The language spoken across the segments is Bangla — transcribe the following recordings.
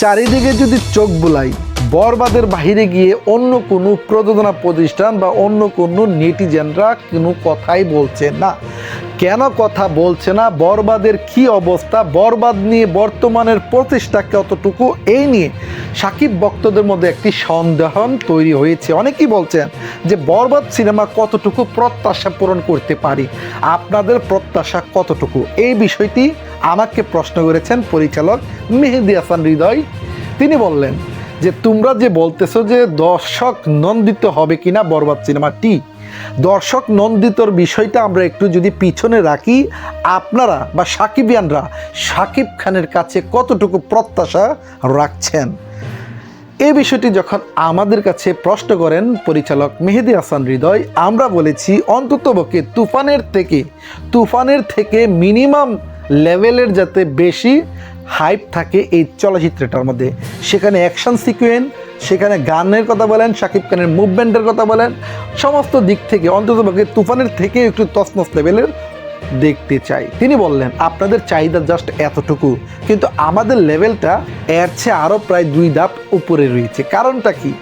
চারিদিকে যদি চোখ বুলাই, বরবাদের বাহিরে গিয়ে অন্য কোনো প্রযোজনা প্রতিষ্ঠান বা অন্য কোনো নেটিজেনরা কোনো কথাই বলছে না। কেন কথা বলছে না? বরবাদের কি অবস্থা? বরবাদ নিয়ে বর্তমানের প্রচেষ্টা কতটুকু এই নিয়ে সাকিব ভক্তদের মধ্যে একটি সন্দেহন তৈরি হয়েছে। অনেকেই বলছেন যে বরবাদ সিনেমা কতটুকু প্রত্যাশা পূরণ করতে পারি? আপনাদের প্রত্যাশা কতটুকু? এই বিষয়টি আমাকে প্রশ্ন করেছেন পরিচালক মেহেদি হাসান হৃদয়। তিনি বললেন যে, তোমরা যে বলতেছো যে দর্শক নন্দিত হবে কিনা বরবাদ সিনেমাটি, দর্শক নন্দিতর বিষয়টা আমরা একটু যদি পিছনে রাখি, আপনারা বা সাকিবিয়ানরা সাকিব খানের কাছে কতটুকু প্রত্যাশা রাখছেন? এই বিষয়টি যখন আমাদের কাছে প্রশ্ন করেন পরিচালক মেহেদি হাসান হৃদয়, আমরা বলেছি, অন্ততপক্ষে তুফানের থেকে তুফানের থেকে মিনিমাম লেভেলের যাতে বেশি হাইপ থাকে এই চলচ্চিত্রটার মধ্যে। সেখানে অ্যাকশন সিকুয়েন্স সেখানে গানের কথা বলেন, শাকিব খানের মুভমেন্টের কথা বলেন, সমস্ত দিক থেকে, অন্ততপক্ষে তুফানের থেকে একটু তসমস লেভেলের দেখতে চাই। তিনি বললেন, আপনাদের চাহিদা জাস্ট এতটুকু, কিন্তু আমাদের লেভেলটা এর চেয়ে আরও প্রায় দুই ধাপ উপরে রয়েছে। কারণটা কি?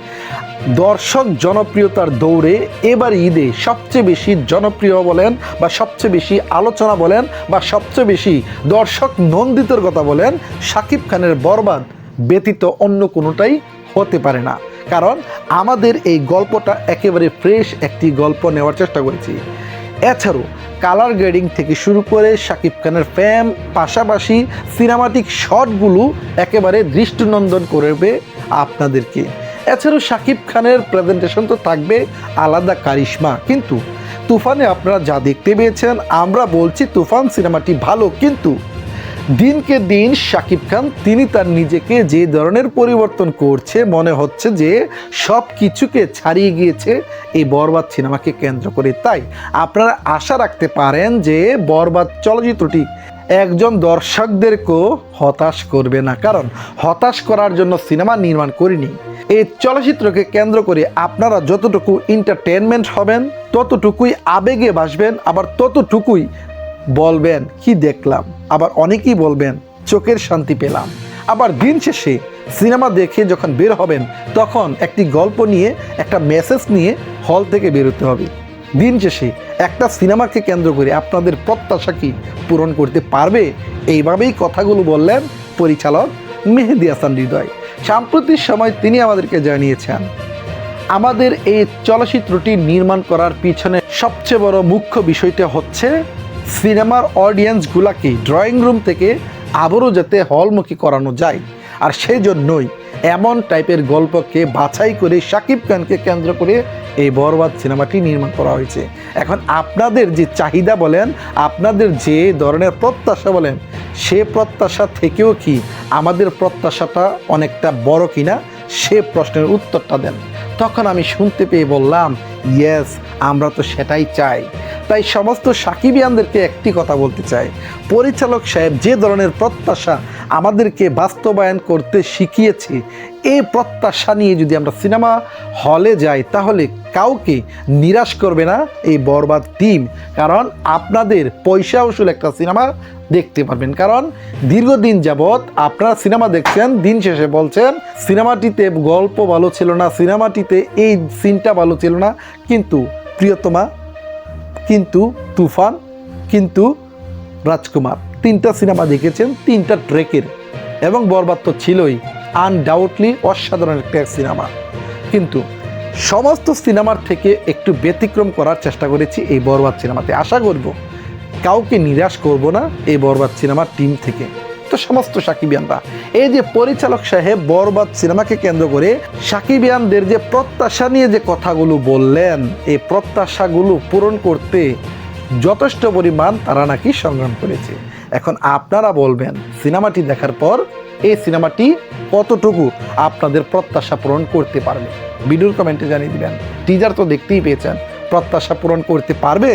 দর্শক জনপ্রিয়তার দৌড়ে এবার ঈদে সবচেয়ে বেশি জনপ্রিয় বলেন বা সবচেয়ে বেশি আলোচনা বলেন বা সবচেয়ে বেশি দর্শক নন্দিতর কথা বলেন শাকিব খানের বরবাদ ব্যতীত অন্য কোনোটাই হতে পারে না। কারণ আমাদের এই গল্পটা একেবারে ফ্রেশ একটি গল্প নেওয়ার চেষ্টা করেছি। এছাড়াও কালার গ্রেডিং থেকে শুরু করে শাকিব খানের ফ্যাম পাশাপাশি সিনেমাটিক শটগুলো একেবারে দৃষ্টিনন্দন করবে আপনাদেরকে। এছাড়াও শাকিব খানের প্রেজেন্টেশন তো থাকবে আলাদা কারিশমা। কিন্তু তুফানে আপনারা যা দেখতে পেয়েছেন, আমরা বলছি তুফান সিনেমাটি ভালো, কিন্তু দিনকে দিন শাকিব খান, তিনি তার নিজেকে যে ধরনের পরিবর্তন করছে, মনে হচ্ছে যে সব কিছুকে ছাড়িয়ে গিয়েছে এই বরবাদ সিনেমাকে কেন্দ্র করে। তাই আপনারা আশা রাখতে পারেন যে বরবাদ চলচ্চিত্রটি একজন দর্শকদেরকেও হতাশ করবে না। কারণ হতাশ করার জন্য সিনেমা নির্মাণ করিনি। এই চলচ্চিত্রকে কেন্দ্র করে আপনারা যতটুকু এন্টারটেনমেন্ট হবেন, ততটুকুই আবেগে বাসবেন, আবার ততটুকুই বলবেন, কি দেখলাম? আবার অনেকেই বলবেন, চোখের শান্তি পেলাম। আবার দিন শেষে সিনেমা দেখে যখন বের হবেন, তখন একটি গল্প নিয়ে, একটা মেসেজ নিয়ে হল থেকে বেরোতে হবে। দিন শেষে একটা সিনেমাকে কেন্দ্র করে আপনাদের প্রত্যাশা কি পূরণ করতে পারবে? এইভাবেই কথাগুলো বললেন পরিচালক মেহেদি হাসান হৃদয়। সাম্প্রতিক সময় তিনি আমাদেরকে জানিয়েছেন, আমাদের এই চলচ্চিত্রটি নির্মাণ করার পিছনে সবচেয়ে বড় মুখ্য বিষয়টা হচ্ছে সিনেমার অডিয়েন্সগুলাকে ড্রয়িং রুম থেকে আবারও যাতে হলমুখী করানো যায়। আর সেই জন্যই এমন টাইপের গল্পকে বাছাই করে শাকিব খানকে কেন্দ্র করে এই বরবাদ সিনেমাটি নির্মাণ করা হয়েছে। এখন আপনাদের যে চাহিদা বলেন, আপনাদের যে ধরনের প্রত্যাশা বলেন, সে প্রত্যাশা থেকেও কি আমাদের প্রত্যাশাটা অনেকটা বড় কিনা, সে প্রশ্নের উত্তরটা দেন। তখন আমি শুনতে পেয়ে বললাম, ইয়েস, আমরা তো সেটাই চাই। তাই সমস্ত সাকিবিয়ানদেরকে একটি কথা বলতে চাই। পরিচালক সাহেব যে ধরনের প্রত্যাশা আমাদেরকে বাস্তবায়ন করতে শিখিয়েছে এই প্রত্যাশা নিয়ে যদি আমরা সিনেমা হলে যাই, তাহলে কাউকে নিরাশ করবে না এই বরবাদ টিম। কারণ আপনাদের পয়সা উসুল একটা সিনেমা দেখতে পারবেন। কারণ দীর্ঘদিন যাবৎ আপনারা সিনেমা দেখছেন, দিন শেষে বলছেন, সিনেমাটিতে গল্প ভালো ছিল না, সিনেমাটিতে এই সিনটা ভালো ছিল না। কিন্তু প্রিয়তমা কিন্তু তুফান, কিন্তু রাজকুমার। তিনটা সিনেমা দেখেছেন, তিনটা ট্রেকের। এবং বরবাদ তো ছিলই আনডাউটলি অসাধারণ একটা সিনেমা। কিন্তু সমস্ত সিনেমার থেকে একটু ব্যতিক্রম করার চেষ্টা করেছি এই বরবাদ সিনেমাতে। আশা করব, কাউকে নিরাশ করব না এই বরবাদ সিনেমার টিম থেকে। তো সমস্ত সাকিবিয়ানরা। এই যে পরিচালক সাহেব বরবাদ সিনেমাকে কেন্দ্র করে সাকিবিয়ানদের যে প্রত্যাশা নিয়ে যে কথাগুলো বললেন, এই প্রত্যাশাগুলো পূরণ করতে যথেষ্ট পরিমাণ তারা নাকি সংগ্রাম করেছে। এখন আপনারা বলবেন, সিনেমাটি দেখার পর এই সিনেমাটি কতটুকু আপনাদের প্রত্যাশা পূরণ করতে পারবে? ভিডিওর কমেন্টে জানিয়ে দিবেন। টিজার তো দেখতেই পেয়েছেন, প্রত্যাশা পূরণ করতে পারবে?